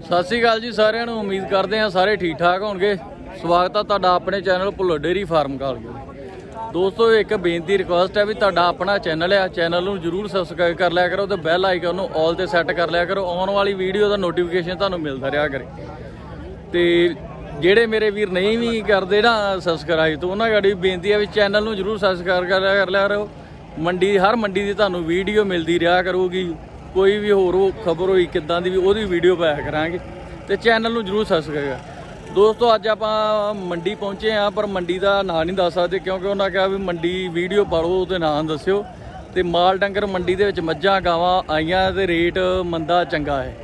ਸਤਿ ਸ੍ਰੀ ਅਕਾਲ ਜੀ ਸਾਰਿਆਂ ਨੂੰ, ਉਮੀਦ ਕਰਦੇ ਹਾਂ ਸਾਰੇ ਠੀਕ ਠਾਕ ਹੋਣਗੇ। ਸਵਾਗਤ ਆ ਤੁਹਾਡਾ ਆਪਣੇ ਚੈਨਲ ਭੁੱਲਰ ਡੇਰੀ ਫਾਰਮ ਕਾਲਗੇ ਦੋਸਤੋ, ਇੱਕ ਬੇਨਤੀ ਰਿਕੁਐਸਟ ਹੈ ਵੀ ਤੁਹਾਡਾ ਆਪਣਾ ਚੈਨਲ ਆ, ਚੈਨਲ ਨੂੰ ਜਰੂਰ ਸਬਸਕ੍ਰਾਈਬ ਕਰ ਲਿਆ ਕਰੋ ਤੇ ਬੈਲ ਆਈਕਨ ਨੂੰ ਆਲ ਤੇ ਸੈੱਟ ਕਰ ਲਿਆ ਕਰੋ। ਆਉਣ ਵਾਲੀ ਵੀਡੀਓ ਦਾ ਨੋਟੀਫਿਕੇਸ਼ਨ ਤੁਹਾਨੂੰ ਮਿਲਦਾ ਰਿਹਾ ਕਰੇ। ਤੇ ਜਿਹੜੇ ਮੇਰੇ ਵੀਰ ਨਹੀਂ ਵੀ ਕਰਦੇ ਨਾ ਸਬਸਕ੍ਰਾਈਬ ਤੋਂ ਉਹਨਾਂ ਗਾੜੀ ਬੇਨਤੀ ਹੈ ਵੀ ਚੈਨਲ ਨੂੰ ਜਰੂਰ ਸਬਸਕ੍ਰਾਈਬ ਕਰ ਲਿਆ ਕਰ। ਲਿਆ ਕਰੋ ਮੰਡੀ, ਹਰ ਮੰਡੀ ਦੀ ਤੁਹਾਨੂੰ ਵੀਡੀਓ ਮਿਲਦੀ ਰਿਹਾ ਕਰੂਗੀ। ਕੋਈ ਵੀ ਹੋਰ ਖਬਰ ਹੋਈ, ਕਿੱਦਾਂ ਦੀ ਵੀ, ਉਹਦੀ ਵੀਡੀਓ ਪਾਇਆ ਕਰਾਂਗੇ। ਤੇ ਚੈਨਲ ਨੂੰ ਜਰੂਰ ਸਬਸਕ੍ਰਾਈਬ ਕਰ ਦੋਸਤੋ, ਅੱਜ ਆਪਾਂ ਮੰਡੀ ਪਹੁੰਚੇ ਆ ਪਰ ਮੰਡੀ ਦਾ ਨਾਂ ਨਹੀਂ ਦੱਸ ਸਕਦੇ, ਕਿਉਂਕਿ ਉਹਨਾਂ ਕਿਹਾ ਵੀ ਮੰਡੀ ਵੀਡੀਓ ਪਾੜੋ ਉਹਦੇ ਨਾਂ ਦੱਸਿਓ। ਤੇ ਮਾਲ ਡੰਗਰ ਮੰਡੀ ਦੇ ਵਿੱਚ ਮੱਝਾਂ, ਗਾਵਾਂ ਆਈਆਂ ਤੇ ਰੇਟ ਮੰਦਾ ਚੰਗਾ ਹੈ।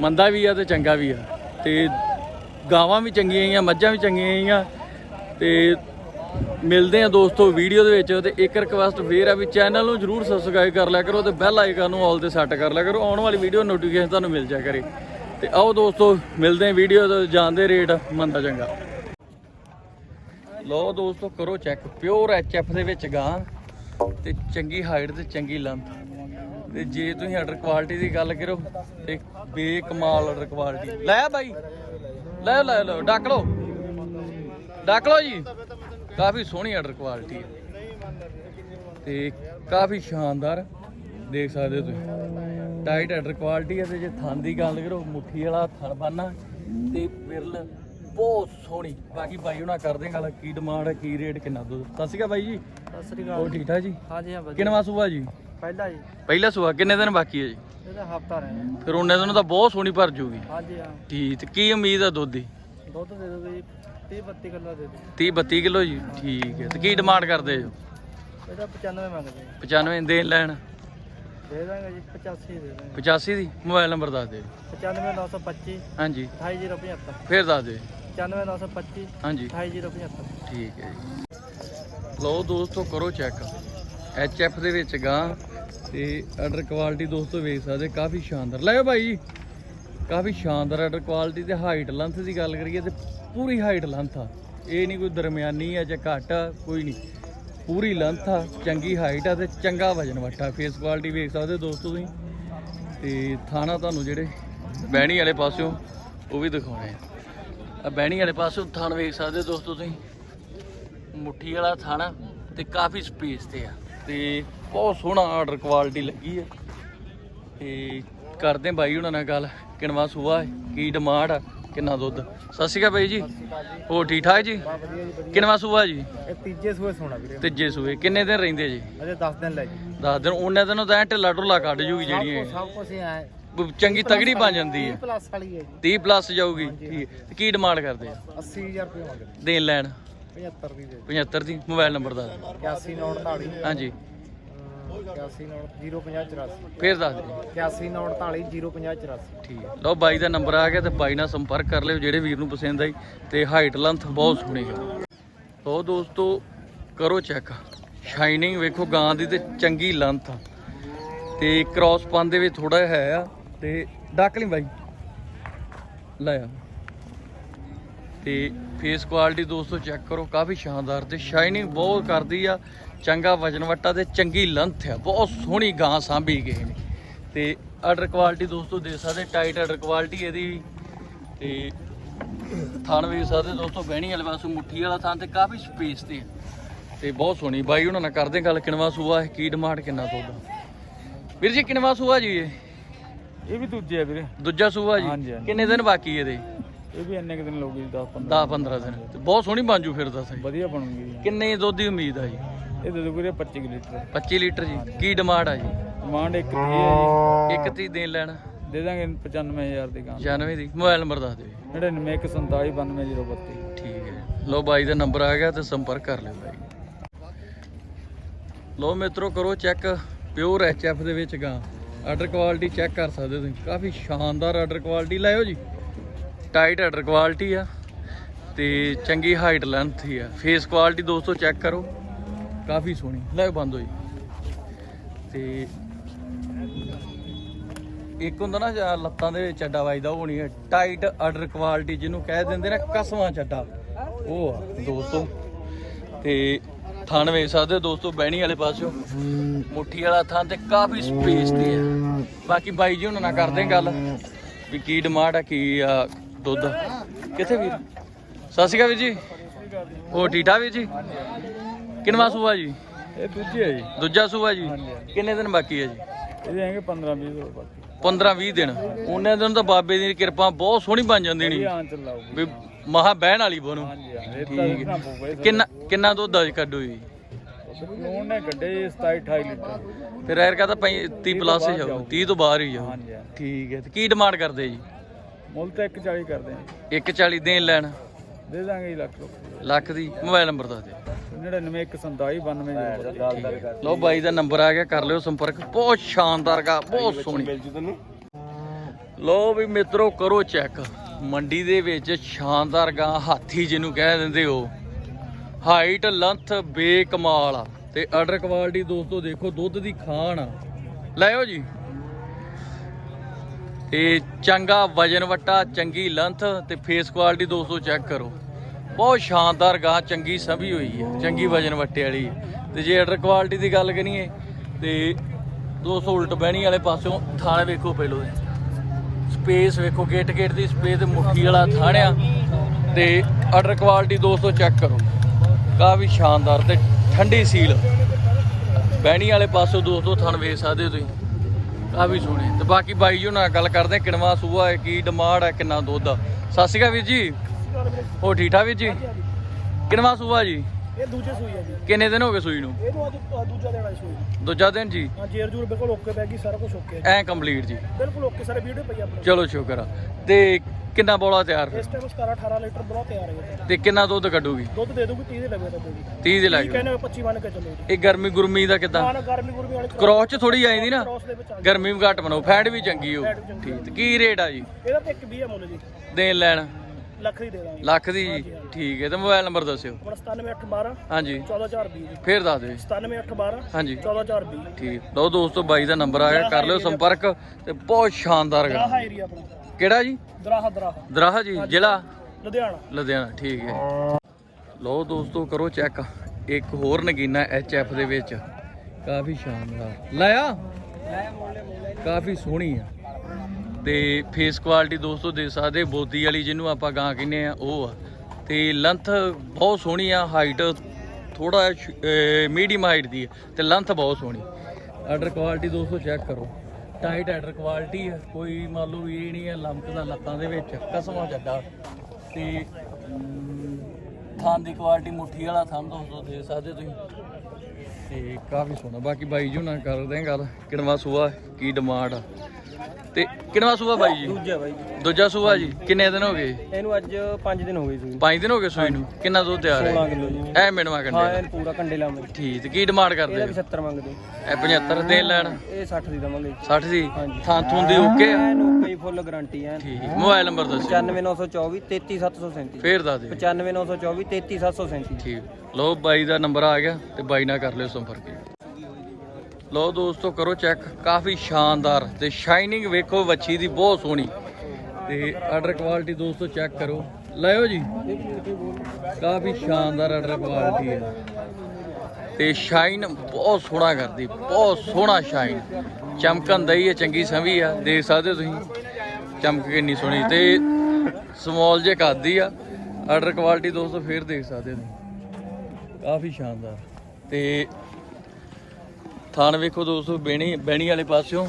ਮੰਦਾ ਵੀ ਆ ਤੇ ਚੰਗਾ ਵੀ ਆ। ਤੇ ਗਾਵਾਂ ਵੀ ਚੰਗੀਆਂ ਆਈਆਂ ਮੱਝਾਂ ਵੀ ਚੰਗੀਆਂ ਆਈਆਂ ਤੇ ਮਿਲਦੇ ਆ ਦੋਸਤੋ ਵੀਡੀਓ ਦੇ ਵਿੱਚ ਤੇ ਇੱਕ ਰਿਕਵੈਸਟ ਫੇਰ ਆ ਵੀ ਚੈਨਲ ਨੂੰ ਜਰੂਰ ਸਬਸਕ੍ਰਾਈਬ ਕਰ ਲਿਆ ਕਰੋ ਤੇ ਬੈਲ ਆਈਕਨ ਨੂੰ ਆਲ ਤੇ ਸੈੱਟ ਕਰ ਲਿਆ ਕਰੋ। ਆਉਣ ਵਾਲੀ ਵੀਡੀਓ ਨੋਟੀਫਿਕੇਸ਼ਨ ਤੁਹਾਨੂੰ ਮਿਲ ਜਾ ਕਰੇ। ਤੇ ਆਓ ਦੋਸਤੋ, ਮਿਲਦੇ ਆ ਵੀਡੀਓ ਤੇ, ਜਾਣਦੇ ਰੇਟ ਮੰਦਾ ਚੰਗਾ। ਲੋ ਦੋਸਤੋ, ਕਰੋ ਚੈੱਕ ਪਿਓਰ ਐਚਐਫ ਦੇ ਵਿੱਚ ਗਾਂ ਤੇ ਚੰਗੀ ਹਾਈਟ ਤੇ ਚੰਗੀ ਲੰਬ ਤੇ ਜੇ ਤੁਸੀਂ ਆਰਡਰ ਕੁਆਲਿਟੀ ਦੀ ਗੱਲ ਕਰੋ ਤੇ ਬੇਕਮਾਲ ਆਰਡਰ ਕੁਆਲਿਟੀ ਲੈ ਆ ਬਾਈ, ਲੈ ਲੈ ਲਓ ਡੱਕ ਲਓ। ਡੱਕ ਲਓ ਜੀ। ਕਾਫੀ ਸੋਹਣੀ ਆਰਡਰ ਕੁਆਲਿਟੀ ਹੈ। ਤੇ ਕਾਫੀ ਸ਼ਾਨਦਾਰ ਦੇਖ ਸਕਦੇ ਹੋ ਤੁਸੀਂ। ਟਾਈਟ ਆਰਡਰ ਕੁਆਲਿਟੀ ਹੈ ਤੇ ਜੇ ਥਣ ਦੀ ਗੱਲ ਕਰੋ ਮੁੱਠੀ ਵਾਲਾ ਥਣ ਬਾਨਾ ਤੇ ਬਿਰਲ ਬਹੁਤ ਸੋਹਣੀ। ਬਾਕੀ ਬਾਈ ਉਹਨਾਂ ਕਰਦੇ ਗੱਲ ਕੀ ਡਿਮਾਂਡ ਹੈ ਕੀ ਰੇਟ ਕਿੰਨਾ ਦੁੱਧ। ਸਤਿ ਸ਼੍ਰੀ ਅਕਾਲ ਬਾਈ ਜੀ। ਸਤਿ ਸ੍ਰੀ ਹੋਰ ਠੀਕ ਠਾਕ ਜੀ? ਹਾਂਜੀ ਹਾਂ ਵਧੀਆ। ਕਿੰਨਵਾ ਸੂਆ ਜੀ? ਪਹਿਲਾ ਜੀ। ਪਹਿਲਾ ਸੂਆ ਕਿੰਨੇ ਦਿਨ ਬਾਕੀ ਹੈ ਜੀ? ਇਹਦਾ ਹਫਤਾ ਰਹਿਣਾ ਫਿਰ ਉਹਨੇ ਦਿਨ ਤਾਂ ਬਹੁਤ ਸੋਹਣੀ ਭਰ ਜੂਗੀ। ਹਾਂਜੀ ਹਾਂ। ਠੀਕ ਤੇ ਕੀ ਉਮੀਦ ਹੈ ਦੁੱਧ ਦੀ? ਦੁੱਧ ਦੇ ਦੋਗੇ ਜੀ 30 32 ਕਿਲੋ ਦੇ ਦਿਓ। 30 32 ਕਿਲੋ ਜੀ ਠੀਕ ਹੈ। ਤੇ ਕੀ ਡਿਮਾਂਡ ਕਰਦੇ ਜੋ ਇਹਦਾ 95 ਮੰਗਦੇ ਆ। 95 ਦੇਣ ਲੈਣ? ਦੇ ਦਾਂਗੇ ਜੀ 85 ਦੇ ਦਾਂਗੇ। 85 ਦੀ? ਮੋਬਾਈਲ ਨੰਬਰ ਦੱਸ ਦਿਓ। 95925 ਹਾਂਜੀ। 28075 ਫੇਰ ਦੱਸ ਦਿਓ। 95925 ਹਾਂਜੀ। 28075 ਠੀਕ ਹੈ ਜੀ। ਲਓ ਦੋਸਤੋ ਕਰੋ ਚੈੱਕ ਐਚ ਐਫ ਦੇ ਵਿੱਚ ਗਾਂ ਤੇ ਆਰਡਰ ਕੁਆਲਿਟੀ ਦੋਸਤੋ ਵੇਖ ਸਕਦੇ ਕਾਫੀ ਸ਼ਾਨਦਾਰ। ਲਿਓ ਭਾਈ। ਕਾਫੀ ਸ਼ਾਨਦਾਰ ਆਰਡਰ ਕੁਆਲਿਟੀ ਤੇ ਹਾਈਟ ਲੈਂਥ ਦੀ ਗੱਲ ਕਰੀਏ ਤੇ ਪੂਰੀ ਹਾਈਟ ਲੈਂਥ ਆ। ਇਹ ਨਹੀਂ ਕੋਈ ਦਰਮਿਆਨੀ ਆ ਜਾਂ ਘੱਟ ਆ, ਕੋਈ ਨਹੀਂ। ਪੂਰੀ ਲੈਂਥ ਆ, ਚੰਗੀ ਹਾਈਟ ਆ ਤੇ ਚੰਗਾ ਵਜਨ ਵਟਾ। ਫੇਸ ਕੁਆਲਿਟੀ ਵੇਖ ਸਕਦੇ ਹੋ ਦੋਸਤੋ ਤੁਸੀਂ। ਤੇ ਥਾਣਾ ਤੁਹਾਨੂੰ ਜਿਹੜੇ ਬਹਿਣੀ ਵਾਲੇ ਪਾਸਿਓਂ ਉਹ ਵੀ ਦਿਖਾਉਣੇ ਆ। ਬਹਿਣੀ ਵਾਲੇ ਪਾਸਿਓਂ ਥਣ ਵੇਖ ਸਕਦੇ ਹੋ ਦੋਸਤੋ ਤੁਸੀਂ। ਮੁੱਠੀ ਵਾਲਾ ਥਾਣਾ ਤੇ ਕਾਫੀ ਸਪੇਸ ਤੇ ਆ। ਤੇ ਬਹੁਤ ਸੋਹਣਾ ਆਰਡਰ ਕੁਆਲਿਟੀ ਲੱਗੀ ਆ। ਤੇ ਕਰਦੇ ਬਾਈ ਉਹਨਾਂ ਨਾਲ ਗੱਲ। ਕਿਨਵਾ ਸੂਆ ਕੀ ਡਿਮਾਂਡ ਆ ਕਿੰਨਾ ਦੁੱਧ? ਸਤਿ ਸ਼੍ਰੀ ਅਕਾਲ ਬਾਈ ਜੀ। ਹੋ ਠੀਕ ਠਾਕ ਜੀ? ਜੀ ਕਿਨਵਾ ਸੂਆ ਜੀ? ਇਹ ਤੀਜੇ ਸੂਏ ਸੋਣਾ ਵੀਰੇ। ਤੀਜੇ ਸੂਏ ਕਿੰਨੇ ਦਿਨ ਰਹਿੰਦੇ ਜੀ? ਅਜੇ 10 ਦਿਨ ਲੈ ਜੀ। 10 ਦਿਨ ਉਹਨੇ ਦਿਨੋਂ ਤਾਂ ਐਂ ਢਿੱਲਾ ਢੁੱਲਾ ਕੱਢ ਜੂਗੀ ਜਿਹੜੀਆਂ। ਸਭ ਕੁਝ ਇਹ। ਚੰਗੀ ਤਗੜੀ ਬਣ ਜਾਂਦੀ ਹੈ। ਪਲੱਸ ਵਾਲੀ ਹੈ 30 ਪਲੱਸ ਜਾਊਗੀ ਠੀਕ ਕੀ ਡਿਮਾਂਡ ਕਰਦੇ ਆ? ਜੀ 80000 ਰੁਪਏ ਮੰਗਦੇ। ਦੇਣ ਲੈਣ? 75 ਦੀ ਦੇ 75 ਦੀ ਮੋਬਾਈਲ ਨੰਬਰ ਦਾ। 8149 ਹਾਂਜੀ। 8149 ਫੇਰ ਦੱਸ ਦਿਓ। 8149 05084 ਠੀਕ ਹੈ। ਲਓ ਬਾਈ ਦਾ ਨੰਬਰ ਆ ਗਿਆ ਤੇ ਬਾਈ ਨਾਲ ਸੰਪਰਕ ਕਰ ਲਿਓ ਜਿਹੜੇ ਵੀਰ ਨੂੰ ਪਸੰਦ ਆਈ। ਤੇ ਹਾਈਟ ਲੈਂਥ ਬਹੁਤ ਸੋਹਣੀ ਹੈ ਲਓ ਦੋਸਤੋ ਕਰੋ ਚੈੱਕ ਸ਼ਾਈਨਿੰਗ ਵੇਖੋ ਗਾਂ ਦੀ ਤੇ ਚੰਗੀ ਲੈਂਥ ਤੇ ਕ੍ਰਾਸ ਪਨ ਦੇ ਵਿੱਚ ਥੋੜਾ ਹੈ ਆ। ਤੇ ਡੱਕ ਲਈ ਬਾਈ। ਲੈ ਆ। ਤੇ ਫੇਸ ਕੁਆਲਿਟੀ ਦੋਸਤੋ ਚੈੱਕ ਕਰੋ ਕਾਫੀ ਸ਼ਾਨਦਾਰ ਤੇ ਸ਼ਾਈਨਿੰਗ ਬਹੁਤ ਕਰਦੀ ਆ। ਚੰਗਾ ਵਜਨ ਵਟਾ ਤੇ ਚੰਗੀ ਲੈਂਥ ਆ ਬਹੁਤ ਸੋਹਣੀ ਗਾਂ ਸਾਂਭੀ ਗਏ ਨੇ ਤੇ ਆਰਡਰ ਕੁਆਲਿਟੀ ਦੋਸਤੋ ਦੇ ਸਕਦੇ ਟਾਈਟ ਆਰਡਰ ਕੁਆਲਿਟੀ ਇਹਦੀ ਵੀ। ਤੇ ਥਣ ਵੀ ਸਕਦੇ ਦੋਸਤੋ ਬਹਿਣੀ ਵਾਲੇ ਪਾਸੋਂ ਮੁੱਠੀ ਵਾਲਾ ਥਣ ਤੇ ਕਾਫੀ ਸਪੇਸ ਤੇ ਤੇ ਬਹੁਤ ਸੋਹਣੀ। ਬਾਈ ਉਹਨਾਂ ਨਾਲ ਕਰਦੇ ਗੱਲ ਕਿਨਵਾ ਸੂਆ ਹੈ ਕੀ ਡਿਮਾਂਡ ਕਿੰਨਾ ਤੁਹਾਡਾ? ਵੀਰ ਜੀ ਕਿਨਵਾ ਸੂਆ ਜੀ ਇਹ? ਇਹ ਵੀ ਦੂਜੇ ਆ ਵੀਰੇ। ਦੂਜਾ ਸੂਆ ਜੀ? ਹਾਂਜੀ। ਕਿੰਨੇ ਦਿਨ ਬਾਕੀ ਇਹਦੇ? ਇਹ ਵੀ ਇੰਨੇ ਕੁ ਦਿਨ ਲੋਗੀ 10 10 15 ਦਿਨ। ਤੇ ਬਹੁਤ ਸੋਹਣੀ ਬਣ ਜੂ ਫਿਰ ਤਾਂ ਸਹੀ। ਵਧੀਆ ਬਣੂਗੀ। ਕਿੰਨੇ ਦੁੱਧ ਦੀ ਉਮੀਦ ਆ ਜੀ? ਇਹ ਦੇ ਦੋ ਵੀਰੇ 25 ਲੀਟਰ। 25 ਲੀਟਰ ਜੀ। ਕੀ ਡਿਮਾਂਡ ਆ ਜੀ? ਡਿਮਾਂਡ ਇੱਕ ਦੀ ਹੈ ਇੱਕ ਤੀ ਦੇਣ ਲੈਣ। ਜੀ ਦੇ ਦਾਂਗੇ 95000 ਦੀ ਗਾਂ 96 ਦੀ। ਮੋਬਾਈਲ ਨੰਬਰ ਦੱਸ ਦਿਓ 9947492032 ਠੀਕ ਹੈ। ਲੋ ਬਾਈ ਦਾ ਨੰਬਰ ਆ ਗਿਆ ਤੇ ਸੰਪਰਕ ਕਰ ਲਿਓ ਬਾਈ। ਲੋ ਮਿੱਤਰੋ ਕਰੋ ਚੈੱਕ। ਪਿਓਰ ਐਫ ਦੇ ਵਿੱਚ ਗਾਂ। ਆਰਡਰ ਕੁਆਲਿਟੀ ਚੈੱਕ ਕਰ ਸਕਦੇ ਹੋ ਤੁਸੀਂ। ਕਾਫੀ ਸ਼ਾਨਦਾਰ ਆਰਡਰ ਕੁਆਲਿਟੀ ਲਾਇਓ ਜੀ। ਟਾਈਟ ਆਰਡਰ ਕੁਆਲਿਟੀ ਆ। ਤੇ ਚੰਗੀ ਹਾਈਟ ਲੈਂਥ ਹੀ ਆ। ਫੇਸ ਕੁਆਲਿਟੀ ਦੋਸਤੋ ਚੈੱਕ ਕਰੋ। ਕਾਫੀ ਸੋਹਣੀ ਲੈ ਬੰਦ ਹੋਈ। ਤੇ ਇੱਕ ਹੁੰਦਾ ਨਾ ਜਾਂ ਲੱਤਾਂ ਦੇ ਵਿੱਚ ਚੱਡਾ ਵੱਜਦਾ, ਉਹ ਨਹੀਂ ਹੈ ਟਾਈਟ ਆਰਡਰ ਕੁਆਲਿਟੀ ਜਿਹਨੂੰ ਕਹਿ ਦਿੰਦੇ ਨੇ ਕਸਵਾਂ ਚੱਡਾ ਉਹ ਆ, ਦੋਸਤੋ। ਤੇ ਥਣ ਵੇਚ ਸਕਦੇ ਹੋ ਦੋਸਤੋ, ਬਹਿਣੀ ਵਾਲੇ ਪਾਸਿਓ। ਮੁੱਠੀ ਵਾਲਾ ਥਾਂ ਤੇ ਕਾਫੀ ਸਪੇਸ ਤੇ ਹੈ ਬਾਕੀ ਬਾਈ ਜੀ ਉਹਨਾਂ ਨਾਲ ਕਰਦੇ ਗੱਲ, ਵੀ ਕੀ ਡਿਮਾਂਡ ਆ, ਕੀ ਆ ਦੁੱਧ। ਕਿੱਥੇ ਵੀਰ? ਸਤਿ ਸ਼੍ਰੀ ਅਕਾਲ ਵੀਰ ਜੀ। ਉਹ ਠੀਕ ਵੀਰ ਜੀ? ਕਿੰਨਵਾ ਸੂਆ ਜੀ? ਇਹ ਦੂਜੀ ਹੈ ਜੀ। ਦੂਜਾ ਸੂਆ ਜੀ? ਹਾਂਜੀ। ਕਿੰਨੇ ਦਿਨ ਬਾਕੀ ਹੈ ਜੀ? ਇਹਦੇ ਹੈਗੇ 15 20 ਰੁਪਏ ਬਾਕੀ। 15 20 ਦਿਨ। ਉਹਨੇ ਦਿਨ ਤਾਂ ਬਾਬੇ ਦੀ ਕਿਰਪਾ ਬਹੁਤ ਸੋਹਣੀ ਬਣ ਜਾਂਦੀ ਇਹ ਨੀ ਆਂ ਚੱਲਾਉਗੀ ਵੀ ਮਹਾ ਬਹਿਣ ਵਾਲੀ ਬੋਨੂੰ। ਹਾਂਜੀ ਹਾਂ ਇਹ ਤਾਂ ਠੀਕ ਇਤਨਾ ਪਊਗਾ ਕਿੰਨਾ ਕਿੰਨਾ ਦੁੱਧ ਅੱਜ ਕੱਢੋ ਜੀ? ਉਹਨੇ ਕੱਢੇ 27 28 ਲੀਟਰ। ਫਿਰ ਐਰ ਕਹਤਾ 30 ਪਲੱਸ ਹੀ ਜਾਊ। 30 ਤੋਂ ਬਾਹਰ ਹੀ ਜਾਊ। ਹਾਂਜੀ ਹਾਂ ਠੀਕ ਹੈ। ਤੇ ਕੀ ਡਿਮਾਂਡ ਕਰਦੇ ਜੀ? ਮੁੱਲ ਤਾਂ 140 ਕਰਦੇ ਆ 140 ਦੇਣ ਲੈਣ। ਦੇ ਦਾਂਗੇ ਜੀ ਲੱਖ ਰੁਪਏ। ਲੱਖ ਦੀ। ਮੋਬਾਈਲ ਨੰਬਰ ਦੱਸ ਦਿਓ। 99 ਲਓ ਬਾਈ ਦਾ ਨੰਬਰ ਆ ਗਿਆ ਕਰ ਲਿਓ ਸੰਪਰਕ। ਬਹੁਤ ਸ਼ਾਨਦਾਰ ਗਾ ਬਹੁਤ ਸੋਹਣੀ। ਲਓ ਵੀ ਮਿੱਤਰੋ ਕਰੋ ਚੈੱਕ। ਮੰਡੀ ਦੇ ਵਿੱਚ ਸ਼ਾਨਦਾਰ ਗਾਂ ਹਾਥੀ ਜਿਹਨੂੰ ਕਹਿ ਦਿੰਦੇ ਹੋ। ਹਾਈਟ ਲੈਂਥ ਬੇਕਮਾਲ ਆ। ਤੇ ਆਰਡਰ ਕੁਆਲਿਟੀ ਦੋਸਤੋ ਦੇਖੋ ਦੁੱਧ ਦੀ ਖਾਣ ਆ। ਲੈਓ ਜੀ। ਤੇ ਚੰਗਾ ਵਜਨ ਵਟਾ ਚੰਗੀ ਲੈਂਥ ਤੇ ਫੇਸ ਕੁਆਲਿਟੀ ਦੋਸਤੋ ਚੈੱਕ ਕਰੋ। ਬਹੁਤ ਸ਼ਾਨਦਾਰ ਗਾਂ ਚੰਗੀ ਸਭੀ ਹੋਈ ਹੈ ਚੰਗੀ ਵਜਨ ਵੱਟੇ ਵਾਲੀ ਹੈ। ਤੇ ਜੇ ਆਰਡਰ ਕੁਆਲਿਟੀ ਦੀ ਗੱਲ ਕਰੀਏ ਤੇ 200 ਉਲਟ ਬਹਿਣੀ ਵਾਲੇ ਪਾਸਿਓਂ ਥਾਣੇ ਵੇਖੋ ਪਹਿਲੋ ਸਪੇਸ ਵੇਖੋ ਗੇਟ ਗੇਟ ਦੀ ਸਪੇਸ ਤੇ ਮੁੱਠੀ ਵਾਲਾ ਥਾਣਿਆ ਤੇ ਆਰਡਰ ਕੁਆਲਿਟੀ ਦੋਸਤੋ ਚੈੱਕ ਕਰੋ। ਕਾਫੀ ਸ਼ਾਨਦਾਰ ਤੇ ਠੰਡੀ ਸੀਲ। ਬਹਿਣੀ ਵਾਲੇ ਪਾਸੋਂ ਦੋਸਤੋ ਥਣ ਵੇਖ ਸਕਦੇ ਹੋ ਤੁਸੀਂ। ਕਾਫੀ ਸੋਹਣੇ ਤੇ ਬਾਕੀ ਬਾਈ ਜੀ ਨਾਲ ਗੱਲ ਕਰਦੇ ਹਾਂ, ਕਿਣਵਾ ਸੂਆ ਹੈ ਕੀ ਡਿਮਾਂਡ ਹੈ ਕਿੰਨਾ ਦੁੱਧ ਆ। ਸਤਿ ਸ਼੍ਰੀ ਅਕਾਲ ਵੀਰ ਜੀ। ਹੋ ਠੀਕ ਠਾਕ ਵੀਰ ਜੀ? ਕਿਣਵਾ ਸੂਆ ਜੀ? ਇਹ ਦੂਜੇ ਸੂਈ ਆ ਜੀ। ਕਿੰਨੇ ਦਿਨ ਹੋ ਗਏ ਸੂਈ ਨੂੰ? ਇਹਨੂੰ ਅੱਜ ਅ, ਦੂਜਾ ਦੇਣਾ ਸੂਈ ਨੂੰ। ਦੂਜਾ ਦਿਨ ਜੀ? ਹਾਂ ਜੇਰ ਜੂਰ ਬਿਲਕੁਲ ਓਕੇ ਪੈ ਗਈ ਸਾਰਾ ਕੁਝ ਓਕੇ ਐ ਕੰਪਲੀਟ ਜੀ। ਬਿਲਕੁਲ ਓਕੇ ਸਾਰੇ ਵੀਡੀਓ ਪਈ ਆਪਣੇ। ਚਲੋ ਸ਼ੁਕਰ ਆ। ਤੇ ਕਿੰਨਾ ਬੋਲਾ ਤਿਆਰ? ਫਿਰ ਇਸ ਟਾਈਮ 17 18 ਲੀਟਰ ਬੜਾ ਤਿਆਰ ਹੈ। ਤੇ ਕਿੰਨਾ ਦੁੱਧ ਕੱਢੂਗੀ? ਦੁੱਧ ਦੇ ਦੂਗੀ 30 ਦੇ ਲਵੇ ਤਾਂ ਜੀ 30 ਦੇ ਲੱਗ ਹੋ 25 ਮੰਨ ਕੇ ਚੱਲੋ ਜੀ। ਇਹ ਗਰਮੀ ਗੁਰਮੀ ਦਾ ਕਿਦਾਂ? ਨਾ ਨਾ ਗਰਮੀ ਗੁਰਮੀ ਵਾਲੀ ਕ੍ਰੋਸ ਚ ਥੋੜੀ ਨਾ। ਕ੍ਰੋਸ ਦੇ ਵਿੱਚ ਆ ਗਰਮੀ ਵੀ ਘੱਟ ਬਣਾਓ ਫੈਟ ਵੀ ਚੰਗੀ ਹੋ। ਠੀਕ ਤੇ ਕੀ ਰੇਟ ਆ ਜੀ? ਇਹਦਾ ਤੇ ਇੱਕ 20 ਹੈ ਮੁੱਲ ਜੀ। ਦੇਣ ਲੈਣ। ਲੱਖ ਦੀ ਦੇ ਦਾਂਗੇ। ਲੱਖ ਦੀ? ਜੀ ਠੀਕ ਹੈ ਤੇ ਮੋਬਾਈਲ ਨੰਬਰ ਦੱਸਿਓ। ਆਪਣਾ 97812 ਹਾਂਜੀ। 14020 ਜੀ ਫੇਰ ਦੱਸ ਦਿਓ ਜੀ। 97812 ਹਾਂਜੀ। 14020 ਠੀਕ। ਲਓ ਦੋਸਤੋ ਬਾਈ ਦਾ ਨੰਬਰ ਆ ਗਿਆ ਕਰ ਲਿਓ ਸੰਪਰਕ ਤੇ ਬਹੁਤ ਸ਼ਾਨਦਾਰ ਗਾ। ਦਰਾਹਾ ਏਰੀਆ ਆਪਣਾ। ਕਿਹੜਾ ਜੀ? ਦਰਾਹਾ ਦਰਾਹਾ। ਦਰਾਹਾ ਜੀ ਜ਼ਿਲ੍ਹਾ? ਲੁਧਿਆਣਾ। ਲੁਧਿਆਣਾ ਠੀਕ ਹੈ। ਲਓ ਦੋਸਤੋ ਕਰੋ ਚੈੱਕ। ਇੱਕ ਹੋਰ ਨਗੀਨਾ ਐਫ ਦੇ ਵਿੱਚ। ਕਾਫੀ ਸ਼ਾਨਦਾਰ। ਲਾਇਆ? ਕਾਫੀ ਸੋਹਣੀ ਆ। ਤੇ ਫੇਸ ਕੁਆਲਿਟੀ ਦੋਸਤੋ ਦੇ ਸਕਦੇ, ਬੋਦੀ ਵਾਲੀ ਜਿਹਨੂੰ ਆਪਾਂ ਗਾਂ ਕਹਿੰਦੇ ਆ, ਉਹ ਆ। ਤੇ ਲੈਂਥ ਬਹੁਤ ਸੋਹਣੀ ਆ ਹਾਈਟ ਥੋੜਾ ਮੀਡੀਅਮ ਹਾਈਟ ਦੀ ਹੈ ਤੇ ਲੈਂਥ ਬਹੁਤ ਸੋਹਣੀ। ਆਰਡਰ ਕੁਆਲਿਟੀ ਦੋਸਤੋ ਚੈੱਕ ਕਰੋ। ਟਾਈਟ ਆਰਡਰ ਕੁਆਲਿਟੀ ਹੈ ਕੋਈ ਮੰਨ ਲਓ ਇਹ ਨਹੀਂ ਹੈ ਲੰਕਦਾ ਲੱਤਾਂ ਦੇ ਵਿੱਚ, ਕਸਮਾਂ ਜੱਡਾ ਤੇ ਥਾਂ ਦੀ ਕੁਆਲਿਟੀ ਮੁੱਠੀ ਵਾਲਾ ਥਾਂ ਦੋਸਤੋ ਦੇ ਸਕਦੇ ਤੁਸੀਂ। ਤੇ ਕਾਫੀ ਸੋਹਣਾ। ਬਾਕੀ ਬਾਈ ਜੀ ਨਾਲ ਕਰਦੇ ਆਂ ਗੱਲ। ਕਿਣਵਾ ਸੂਆ, ਕੀ ਡਿਮਾਂਡ ਆ। ਤੇ ਕਿਣਵਾ ਸੂਆ ਬਾਈ ਜੀ? ਦੂਜਾ ਬਾਈ ਜੀ। ਦੂਜਾ ਸੂਆ ਜੀ। ਕਿੰਨੇ ਦਿਨ ਹੋ ਗਏ? ਇਹਨੂੰ ਅੱਜ 5 ਦਿਨ ਹੋ ਗਏ ਸੂਈ 5 ਦਿਨ ਹੋ ਗਏ ਸੂਈ ਨੂੰ? ਕਿੰਨਾ ਦੁੱਧ ਤਿਆਰ ਹੈ? 16 ਕਿਲੋ ਜੀ। ਐ ਮਿਣਵਾ ਕੰਡੇ ਦਾ। ਪੂਰਾ ਕੰਡੇ ਲਾਵਾਂਗੇ ਠੀਕ ਤੇ ਕੀ ਡਿਮਾਂਡ ਕਰਦੇ ਵੀ 70 ਮੰਗਦੇ। ਐ 75 ਦੇਣ ਲੈਣ? ਇਹ 60 ਦੀ ਦਵਾਂਗੇ। 60 ਦੀ? ਹਾਂਜੀ। ਥਾਂ ਥੂੰ ਦੀ ਓਕੇ? ਆ ਐਨ ਓਕੇ ਫੁੱਲ ਗਾਰੰਟੀ ਐ। ਠੀਕ ਮੋਬਾਈਲ ਨੰਬਰ ਦੱਸੋ। 95924 33737 ਫੇਰ ਦੱਸ ਦਿਓ। 95924 33737 ਠੀਕ। ਲਓ ਬਾਈ ਦਾ ਨੰਬਰ ਆ ਗਿਆ ਤੇ ਬਾਈ ਨਾਲ ਕਰ ਲਿਓ ਸੰਪਰਕ। ਲਓ ਦੋਸਤੋ, ਕਰੋ ਚੈੱਕ ਕਾਫੀ ਸ਼ਾਨਦਾਰ ਤੇ ਸ਼ਾਈਨਿੰਗ ਵੇਖੋ, ਵੱਛੀ ਦੀ ਬਹੁਤ ਸੋਹਣੀ। ਤੇ ਆਰਡਰ ਕੁਆਲਿਟੀ ਦੋਸਤੋ ਚੈੱਕ ਕਰੋ। ਲਿਓ ਜੀ। ਕਾਫੀ ਸ਼ਾਨਦਾਰ ਆਰਡਰ ਕੁਆਲਿਟੀ ਹੈ। ਤੇ ਸ਼ਾਈਨ ਬਹੁਤ ਸੋਹਣਾ ਕਰਦੀ, ਬਹੁਤ ਸੋਹਣਾ ਸ਼ਾਈਨ ਚਮਕਣ ਦਈ ਹੈ, ਚੰਗੀ ਸੰਵੀ ਆ, ਦੇਖ ਸਕਦੇ ਹੋ ਤੁਸੀਂ। ਚਮਕ ਕਿੰਨੀ ਸੋਹਣੀ। ਤੇ ਸਮਾਲ ਜੇ ਕਰਦੀ ਆ ਆਰਡਰ ਕੁਆਲਿਟੀ ਦੋਸਤੋ, ਫੇਰ ਦੇਖ ਸਕਦੇ ਹੋ ਤੁਸੀਂ। ਕਾਫੀ ਸ਼ਾਨਦਾਰ। ਤੇ ਥਾਣ ਵੇਖੋ ਦੋਸਤੋ ਬਹਿਣੀ ਬਹਿਣੀ ਵਾਲੇ ਪਾਸਿਓਂ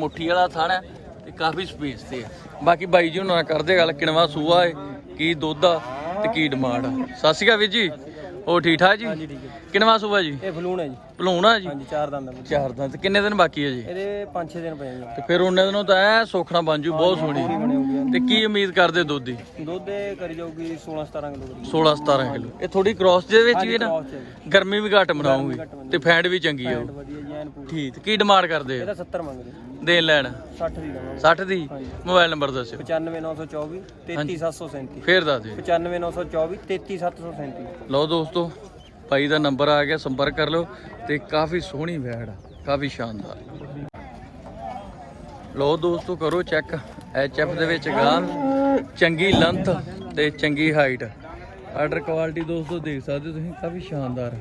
ਮੁੱਠੀ ਵਾਲਾ ਥਾਣ ਹੈ ਤੇ ਕਾਫੀ ਸਪੇਸ ਤੇ ਹੈ। ਬਾਕੀ ਬਾਈ ਜੀ ਉਹਨਾਂ ਨਾਲ ਕਰਦੇ ਗੱਲ ਕਿਣਵਾ ਸੂਆ ਹੈ ਕੀ ਦੁੱਧ ਆ ਤੇ ਕੀ ਡਿਮਾਂਡ ਆ। ਸਤਿ ਸ਼੍ਰੀ ਅਕਾਲ ਵੀਰ ਜੀ ਹੋ ਠੀਕ ਠਾਕ ਜੀ? ਕਿਣਵਾ ਸੂਆ ਜੀ? ਇਹ ਫਲੂਣ ਹੈ ਜੀ। ਭਲੂਣਾ ਜੀ? ਹਾਂਜੀ ਚਾਰ ਦੰਦ ਆ। ਚਾਰ ਤੇ ਕਿੰਨੇ ਦਿਨ ਬਾਕੀ ਹੈ ਜੀ? ਇਹਦੇ 5-6 ਦਿਨ ਪਏ ਜੀ। ਤੇ ਫਿਰ ਉਹਨਾਂ ਦਿਨੋਂ ਤਾਂ ਐ ਸੋਖਣਾ ਬਣ ਜੂ ਬਹੁਤ ਸੋਹਣੀ। ਤੇ ਕੀ ਉਮੀਦ ਕਰਦੇ ਦੁੱਧ ਦੀ? ਦੁੱਧ ਇਹ ਕਰੀ ਜਾਊਗੀ 16-17 ਕਿਲੋ ਦੀ 16 17 ਕਿਲੋ। ਇਹ ਥੋੜੀ ਕ੍ਰਾਸ ਦੇ ਵਿੱਚ ਵੀ ਨਾ? cross ਚ ਹੈ ਜੀ। ਗਰਮੀ ਵੀ ਘੱਟ ਬਣਾਊਗੀ। ਤੇ ਫੈਂਡ ਵੀ ਚੰਗੀ ਆਊ ਫੈਟ ਵਧੀਆ ਜੀ ਐਨ ਪੂਰੀ। ਠੀਕ ਤੇ ਕੀ ਡਿਮਾਂਡ ਕਰਦੇ ਹੋ? ਇਹਦਾ 70 ਮੰਗਦੇ। ਦੇਣ ਲੈਣ? 60 ਦੀ ਦਵਾਂਗੇ। 60 ਦੀ? ਹਾਂਜੀ। ਮੋਬਾਈਲ ਨੰਬਰ ਦੱਸਿਓ। 95924 33737 ਫੇਰ ਦੱਸ ਦਿਓ। 95924 33737 ਲਓ ਦੋਸਤੋ। ਭਾਈ ਦਾ ਨੰਬਰ ਆ ਗਿਆ, ਸੰਪਰਕ ਕਰ ਲਓ ਤੇ ਕਾਫੀ ਸੋਹਣੀ ਵੈੜ ਆ, ਕਾਫੀ ਸ਼ਾਨਦਾਰ। ਲਓ ਦੋਸਤੋ, ਕਰੋ ਚੈੱਕ ਐਫ ਦੇ ਵਿੱਚ ਗਾਂ ਚੰਗੀ ਲੰਥ ਤੇ ਚੰਗੀ ਹਾਈਟ ਆਰਡਰ ਕੁਆਲਿਟੀ ਦੋਸਤੋ, ਦੇਖ ਸਕਦੇ ਹੋ ਤੁਸੀਂ, ਕਾਫੀ ਸ਼ਾਨਦਾਰ ਹੈ।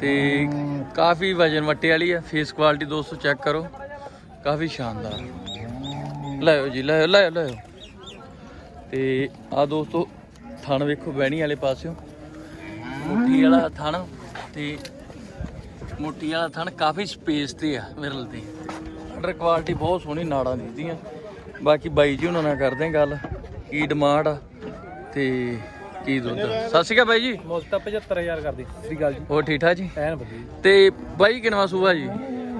ਤੇ ਕਾਫੀ ਵਜਨ ਵੱਟੇ ਵਾਲੀ ਆ ਫੇਸ ਕੁਆਲਿਟੀ ਦੋਸਤੋ, ਚੈੱਕ ਕਰੋ, ਕਾਫੀ ਸ਼ਾਨਦਾਰ। ਲਾਇਓ ਜੀ ਲਿਓ ਲਿਓ ਲਾਇਓ ਤੇ ਆ ਦੋਸਤੋ, ਥਣ ਵੇਖੋ ਬਹਿਣੀ ਵਾਲੇ ਪਾਸਿਓ। ਮੁੱਠੀ ਵਾਲਾ ਥਣ ਤੇ ਮੁੱਠੀ ਵਾਲਾ ਥਣ ਕਾਫੀ ਸਪੇਸ ਤੇ ਆ ਵਿਰਲ ਤੇ। ਆਰਡਰ ਕੁਆਲਿਟੀ ਬਹੁਤ ਸੋਹਣੀ ਨਾੜਾਂ ਦਿੱਤੀਆਂ। ਬਾਕੀ ਬਾਈ ਜੀ ਉਹਨਾਂ ਨਾਲ ਕਰਦੇ ਗੱਲ। ਕੀ ਡਿਮਾਂਡ ਆ ਤੇ ਕੀ ਦੁੱਧ ਸਤਿ ਸ਼੍ਰੀ ਅਕਾਲ ਬਾਈ ਜੀ। ਮੁੱਲ ਤਾਂ 75000 ਕਰਦੀ। ਸ੍ਰੀ ਗੱਲ ਜੀ। ਹੋਰ ਠੀਕ ਠਾਕ ਜੀ? ਐਨ ਵਧੀਆ ਤੇ ਬਾਈ ਕਿਨਵਾ ਸੂਆ ਜੀ?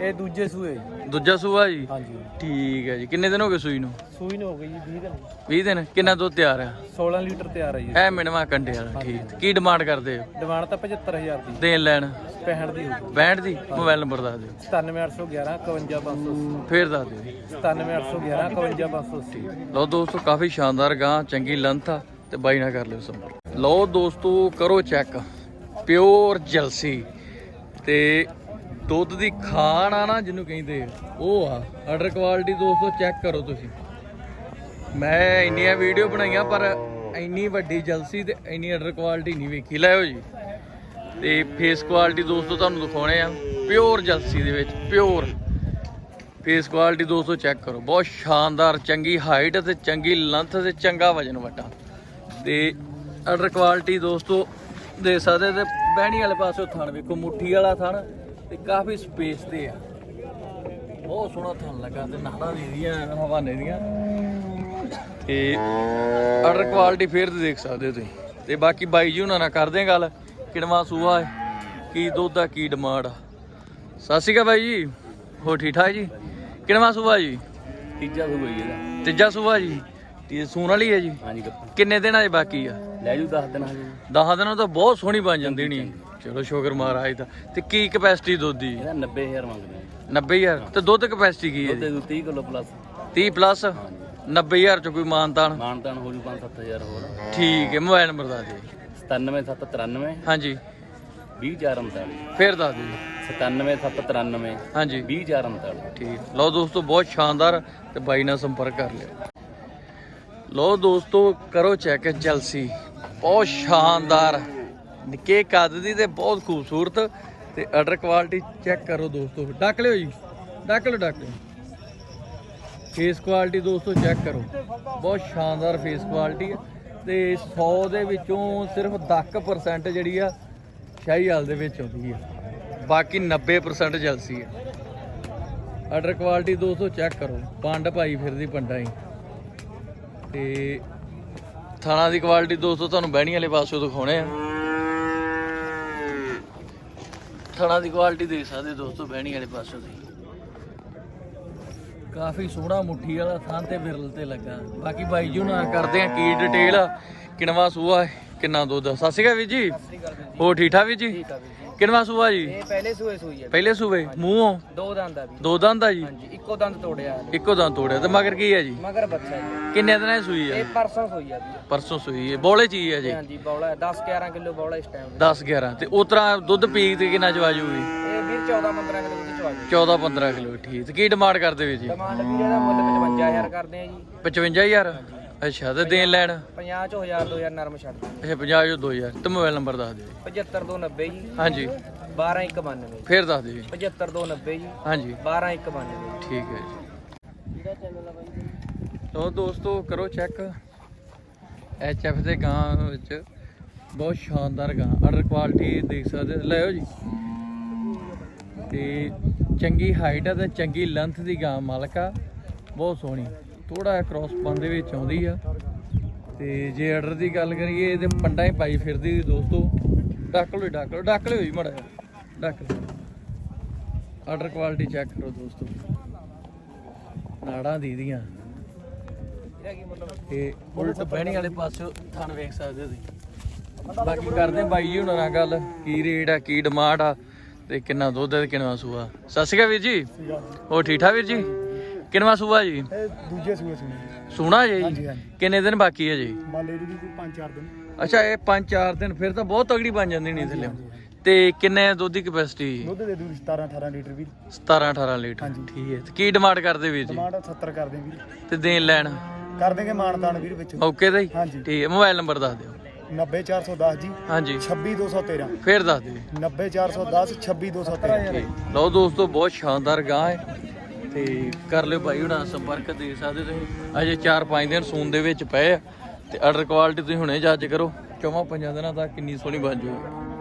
ਇਹ ਦੂਜੇ ਸੂਏ ਜੀ। ਦੂਜਾ ਸੂਆ ਜੀ? ਹਾਂਜੀ। ਠੀਕ ਹੈ ਜੀ। ਕਿੰਨੇ ਦਿਨ ਹੋ ਗਏ ਸੂਈ ਨੂੰ? ਸੂਈ ਨੂੰ ਹੋ ਗਈ ਜੀ 20 ਦਿਨ। 20 ਦਿਨ? ਕਿੰਨਾ ਦੁੱਧ ਤਿਆਰ ਆ? 16 ਲੀਟਰ ਤਿਆਰ ਹੈ ਜੀ। ਐ ਮਿਣਵਾ ਕੰਡੇ ਵਾਲਾ ਠੀਕ। ਕੀ ਡਿਮਾਂਡ ਕਰਦੇ ਹੋ? ਡਿਮਾਂਡ ਤਾਂ 75000 ਦੀ। ਦੇਣ ਲੈਣ? 65 ਦੀ ਹੋਊਗੀ। 62 ਦੀ? ਮੋਬਾਈਲ ਨੰਬਰ ਦੱਸ ਦਿਓ। 97811 51580 ਫੇਰ ਦੱਸ ਦਿਓ। ਜੀ 97811 51580 ਲਓ ਦੋਸਤੋ ਕਾਫੀ ਸ਼ਾਨਦਾਰ ਗਾਂ ਚੰਗੀ ਲੰਥ ਆ ਤੇ ਬਾਈ ਨਾਲ ਕਰ ਲਿਓ ਸੰਪਰਕ। ਲਓ ਦੋਸਤੋ ਕਰੋ ਚੈੱਕ। ਪਿਓਰ ਜਲਸੀ ਤੇ ਦੁੱਧ ਦੀ ਖਾਣ ਆ ਨਾ ਜਿਹਨੂੰ ਕਹਿੰਦੇ, ਉਹ ਆ। ਆਰਡਰ ਕੁਆਲਿਟੀ ਦੋਸਤੋ ਚੈੱਕ ਕਰੋ ਤੁਸੀਂ। ਮੈਂ ਇੰਨੀਆਂ ਵੀਡੀਓ ਬਣਾਈਆਂ, ਪਰ ਇੰਨੀ ਵੱਡੀ ਜਲਸੀ ਤੇ ਇੰਨੀ ਆਰਡਰ ਕੁਆਲਿਟੀ ਨਹੀਂ ਵੇਖੀ। ਲਿਓ ਜੀ। ਤੇ ਫੇਸ ਕੁਆਲਿਟੀ ਦੋਸਤੋ ਤੁਹਾਨੂੰ ਦਿਖਾਉਣੇ ਆ। ਪਿਓਰ ਜਲਸੀ ਦੇ ਵਿੱਚ ਪਿਓਰ ਫੇਸ ਕੁਆਲਿਟੀ ਦੋਸਤੋ ਚੈੱਕ ਕਰੋ। ਬਹੁਤ ਸ਼ਾਨਦਾਰ, ਚੰਗੀ ਹਾਈਟ ਤੇ ਚੰਗੀ ਲੈਂਥ ਤੇ ਚੰਗਾ ਵਜਨ ਵੱਟਾ ਤੇ ਆਰਡਰ ਕੁਆਲਿਟੀ ਦੋਸਤੋ ਦੇ ਸਕਦੇ ਤੇ ਬਹਿਣੀ ਵਾਲੇ ਪਾਸੇ ਥਣ ਵੇਖੋ, ਮੁੱਠੀ ਵਾਲਾ ਥਣ। ਤੇ ਕਾਫੀ ਸਪੇਸ ਤੇ ਆ। ਬਹੁਤ ਸੋਹਣਾ ਥਣ ਲੱਗਾ ਤੇ ਨਾੜਾਂ ਦੀ ਦੀਆਂ ਹਵਾਨੇ ਦੀਆਂ। ਤੇ ਆਰਡਰ ਕੁਆਲਿਟੀ ਫੇਰ ਤੇ ਦੇਖ ਸਕਦੇ ਹੋ ਤੁਸੀਂ। ਤੇ ਬਾਕੀ ਬਾਈ ਜੀ ਉਹਨਾਂ ਨਾਲ ਕਰਦੇ ਆ ਗੱਲ। ਕਿਣਵਾ ਸੂਆ ਹੈ? ਕੀ ਦੁੱਧ ਆ ਕੀ ਡਿਮਾਂਡ ਆ? ਸਤਿ ਸ਼੍ਰੀ ਅਕਾਲ ਬਾਈ ਜੀ। ਹੋ ਠੀਕ ਠਾਕ ਜੀ? ਕਿਣਵਾ ਸੂਆ ਜੀ? ਤੀਜਾ ਸੂਆ ਹੀ ਇਹਦਾ। ਤੀਜਾ ਸੂਆ ਜੀ। ਤੇ ਸੂਣ ਵਾਲੀ ਹੈ ਜੀ? ਹਾਂਜੀ ਕਿੰਨੇ ਦਿਨਾਂ ਦੀ ਬਾਕੀ ਆ? ਲੈ ਜੂ 10 ਦਿਨ ਹਜੇ 10 ਦਿਨਾਂ ਤੋਂ ਬਹੁਤ ਸੋਹਣੀ ਬਣ ਜਾਂਦੀ ਨਹੀਂ ਚਲੋ ਸ਼ੁਕਰ ਮਹਾਰਾਜ ਦਾ। ਤੇ ਕੀ ਕਪੈਸਿਟੀ ਦੁੱਧ ਦੀ? ਇਹਦਾ 90000 ਮੰਗਦੇ ਆ 90000 ਤੇ ਦੁੱਧ ਕਪੈਸਿਟੀ ਕੀ ਹੈ ਉਹਦੇ ਜੀ? ਦੂ 30 ਕਿਲੋ ਪਲੱਸ 30 ਪਲੱਸ ਹਾਂਜੀ। 90000 ਚ ਕੋਈ ਮਾਨਤਾਨ? ਮਾਨਤਾਨ ਹੋ ਜੂ 5-7000 ਹੋਰ। ਠੀਕ ਹੈ ਮੋਬਾਈਲ ਨੰਬਰ ਦੱਸ ਦਿਓ। 97793 ਹਾਂਜੀ। 20439 ਫੇਰ ਦੱਸ ਦਿਓ ਜੀ। 97793 ਹਾਂਜੀ। 20439 ਠੀਕ। ਲਓ ਦੋਸਤੋ ਬਹੁਤ ਸ਼ਾਨਦਾਰ ਤੇ ਬਾਈ ਨਾਲ ਸੰਪਰਕ ਕਰ ਲਿਓ। ਲਓ ਦੋਸਤੋ ਕਰੋ ਚੈੱਕ ਜਲਸੀ ਬਹੁਤ ਸ਼ਾਨਦਾਰ। ਨਿੱਕੇ ਕੱਦ ਦੀ ਤੇ ਬਹੁਤ ਖੂਬਸੂਰਤ ਤੇ ਆਰਡਰ ਕੁਆਲਿਟੀ ਚੈੱਕ ਕਰੋ ਦੋਸਤੋ। ਡੱਕ ਲਿਓ ਜੀ। ਡੱਕ ਲਿਓ ਡੱਕ ਲਿਓ। ਫੇਸ ਕੁਆਲਿਟੀ ਦੋਸਤੋ ਚੈੱਕ ਕਰੋ। ਬਹੁਤ ਸ਼ਾਨਦਾਰ ਫੇਸ ਕੁਆਲਿਟੀ ਹੈ। ਤੇ 100 ਦੇ ਵਿੱਚੋਂ ਸਿਰਫ 10% ਜਿਹੜੀ ਆ ਸ਼ਾਹੀ ਹਾਲ ਦੇ ਵਿੱਚ ਆਉਂਦੀ ਆ। ਬਾਕੀ 90% ਜਲਸੀ ਆ। ਆਰਡਰ ਕੁਆਲਿਟੀ ਦੋਸਤੋ ਚੈੱਕ ਕਰੋ। ਪੰਡ ਭਾਈ ਫਿਰਦੀ ਪੰਡਾ ਹੀ। ਤੇ ਥਾਣਾ ਦੀ ਕੁਆਲਿਟੀ ਦੋਸਤੋ ਤੁਹਾਨੂੰ ਬਹਿਣੀ ਵਾਲੇ ਪਾਸੋਂ ਦਿਖਾਉਣੇ ਆ। ਥਾਣਾ ਦੀ ਕੁਆਲਿਟੀ ਦੇਖ ਸਕਦੇ ਦੋਸਤੋ ਬਹਿਣੀ ਵਾਲੇ ਪਾਸੋਂ ਦੀ। ਕਾਫੀ ਸੋਹਣਾ ਮੁੱਠੀ ਵਾਲਾ ਥਾਂ ਤੇ ਵਿਰਲ ਤੇ ਲੱਗਾ। ਬਾਕੀ ਬਾਈ ਜੀ ਨਾਲ ਕਰਦੇ ਆ ਕੀ ਡਿਟੇਲ ਆ ਕਿਨਵਾ ਸੂਆ ਹੈ, ਕਿੰਨਾ ਦੁੱਧ। ਸਤਿ ਸ਼੍ਰੀ ਅਕਾਲ ਵੀਰ ਜੀ। ਹੋ ਠੀਕ ਠਾਕ ਵੀਰ ਜੀ। ਕਿਨਵਾ ਸੂਆ ਜੀ? ਇਹ ਪਹਿਲੇ ਸੂਏ ਸੂਈ ਹੈ ਪਹਿਲੇ ਸੂਏ? ਮੂੰਹੋਂ? ਦੋ ਦੰਦ ਆ ਵੀ ਦੋ ਦੰਦ ਆ ਜੀ? ਹਾਂਜੀ ਇੱਕੋ ਦੰਦ ਤੋੜਿਆ ਇੱਕੋ ਦੰਦ ਤੋੜਿਆ। ਤੇ ਮਗਰ ਕੀ ਹੈ ਜੀ? ਮਗਰ ਬੱਚਾ ਜੀ। ਕਿੰਨੇ ਦਿਨਾਂ ਦੀ ਸੂਈ ਇਹ ਹੈ ਪਰਸੋਂ ਸੂਈ ਆ ਵੀ ਪਰਸੋਂ ਸੂਈ ਹੈ ਬੋਲੇ ਚੀ ਹੈ ਜੀ? ਹਾਂਜੀ ਬੌਲਾ 10 11 ਕਿਲੋ ਬੌਲਾ ਇਸ ਟਾਈਮ 10 11 ਤੇ ਉਤਰਾ ਦੁੱਧ ਪੀਕ ਤੇ ਕਿੰਨਾ ਚਵਾ ਜੂਗੀ ਇਹ ਵੀਰ 14 15 ਕਿਲੋ ਦੀ ਚਵਾ ਜੀ। 14 15 ਕਿਲੋ ਠੀਕ। ਤੇ ਕੀ ਡਿਮਾਂਡ ਕਰਦੇ ਵੀਰ ਜੀ? ਡਿਮਾਂਡ ਵੀਰ ਇਹਦਾ ਮੁੱਲ 55000 ਕਰਦੇ ਆ ਜੀ। 55000 ਅੱਛਾ ਤੇ ਦੇਣ ਲੈਣ? 50 ਚੋਂ 1000 2000 ਨਰਮ ਛੱਡ ਦਿਓ। ਅੱਛਾ 50 ਜੋ 2000 ਤੇ ਮੋਬਾਈਲ ਨੰਬਰ ਦੱਸ ਦਿਓ ਜੀ। 75290 ਜੀ। ਹਾਂਜੀ। 12192 ਫੇਰ ਦੱਸ ਦਿਓ ਜੀ। 75290 ਜੀ। ਹਾਂਜੀ। 12192 ਠੀਕ ਹੈ ਜੀ। ਲੋ ਦੋਸਤੋ ਕਰੋ ਚੈੱਕ ਐਚ ਐਫ ਦੇ ਗਾਂ ਵਿੱਚ ਬਹੁਤ ਸ਼ਾਨਦਾਰ ਗਾਂ। ਆਰਡਰ ਕੁਆਲਿਟੀ ਦੇਖ ਸਕਦੇ। ਲਿਓ ਜੀ। ਤੇ ਚੰਗੀ ਹਾਈਟ ਆ ਤੇ ਚੰਗੀ ਲੈਂਥ ਦੀ ਗਾਂ ਮਾਲਕ ਆ। ਬਹੁਤ ਸੋਹਣੀ। ਥੋੜਾ ਕ੍ਰੋਸ ਪਨ ਦੇ ਵਿੱਚ ਆਉਂਦੀ ਆ। ਤੇ ਜੇ ਆਰਡਰ ਦੀ ਗੱਲ ਕਰੀਏ ਤੇ ਪੰਡਾ ਹੀ ਪਾਈ ਫਿਰਦੀ ਸੀ ਦੋਸਤੋ। ਡੱਕ ਲਓ ਡੱਕ ਲਓ ਡੱਕ ਲਿਓ ਜੀ ਮੜਾ ਡੱਕ ਲਓ। ਆਰਡਰ ਕੁਆਲਿਟੀ ਚੈੱਕ ਕਰੋ ਦੋਸਤੋ। ਨਾੜਾਂ ਦੀ ਦੀਆਂ। ਤੇ ਉਲਟ ਬਹਿਣੀ ਵਾਲੇ ਪਾਸੇ ਥਣ ਵੇਖ ਸਕਦੇ ਹੋ ਤੁਸੀਂ। ਬਾਕੀ ਕਰਦੇ ਬਾਈ ਜੀ ਹੁਣਾਂ ਨਾਲ ਗੱਲ ਕੀ ਰੇਟ ਆ ਕੀ ਡਿਮਾਂਡ ਆ ਤੇ ਕਿੰਨਾ ਦੁੱਧ ਹੈ ਕਿੰਨਾ ਸੂਆ। ਸਤਿ ਸ਼੍ਰੀ ਅਕਾਲ ਵੀਰ ਜੀ। ਹੋ ਠੀਕ ਠਾਕ ਵੀਰ ਜੀ? ਕਿੰਨਾ ਸੂਆ ਜੀ? ਇਹ ਦੂਜੇ ਸੂਏ ਸੂਏ ਸੋਹਣਾ ਜੀ? ਹਾਂਜੀ। ਕਿੰਨੇ ਦਿਨ ਬਾਕੀ ਹੈ ਜੀ? ਮਾਲੇ ਦੀ ਵੀ ਕੋਈ 5-4 ਦਿਨ। ਅੱਛਾ ਇਹ 5-4 ਦਿਨ ਫਿਰ ਤਾਂ ਬਹੁਤ ਤਗੜੀ ਬਣ ਜਾਂਦੀ ਨਹੀਂ ਥੱਲੇ ਤੇ ਕਿੰਨੇ ਦੁੱਧ ਦੀ ਕਪੈਸਿਟੀ ਦੁੱਧ ਦੇ ਦੂ 17-18 ਲੀਟਰ ਵੀ। 17-18 ਲੀਟਰ। ਹਾਂਜੀ। ਠੀਕ ਹੈ। ਤੇ ਕੀ ਡਿਮਾਂਡ ਕਰਦੇ ਵੀਰ ਜੀ? ਟਮਾਟਰ 70 ਕਰਦੇ ਵੀਰ। ਤੇ ਦੇਣ ਲੈਣ? ਕਰ ਦੇਂਗੇ ਮਾਨਤਾਨ ਵੀਰ ਵਿੱਚ। ਓਕੇ ਦਾ ਹੀ? ਹਾਂਜੀ। ਠੀਕ ਹੈ। ਮੋਬਾਈਲ ਨੰਬਰ ਦੱਸ ਦਿਓ। 90410 ਜੀ। ਹਾਂਜੀ। 26213 ਫੇਰ ਦੱਸ ਦਿਓ। 90410 26213 ਲਓ ਦੋਸਤੋ ਬਹੁਤ ਸ਼ਾਨਦਾਰ ਗਾਂ ਹੈ। ਤੇ ਕਰ ਲਿਓ ਭਾਈ ਹੁਣਾਂ ਨਾਲ ਸੰਪਰਕ, ਦੇ ਸਕਦੇ ਤੁਸੀਂ। ਅਜੇ 4-5 ਦਿਨ ਸੂਨ ਦੇ ਵਿੱਚ ਪਏ ਆ ਤੇ ਆਰਡਰ ਕੁਆਲਿਟੀ ਤੁਸੀਂ ਹੁਣੇ ਜੱਜ ਕਰੋ। ਚੌਵਾਂ ਪੰਜਾਂ ਦਿਨਾਂ ਤੱਕ ਕਿੰਨੀ ਸੋਹਣੀ ਬਣ ਜਾਊਗੀ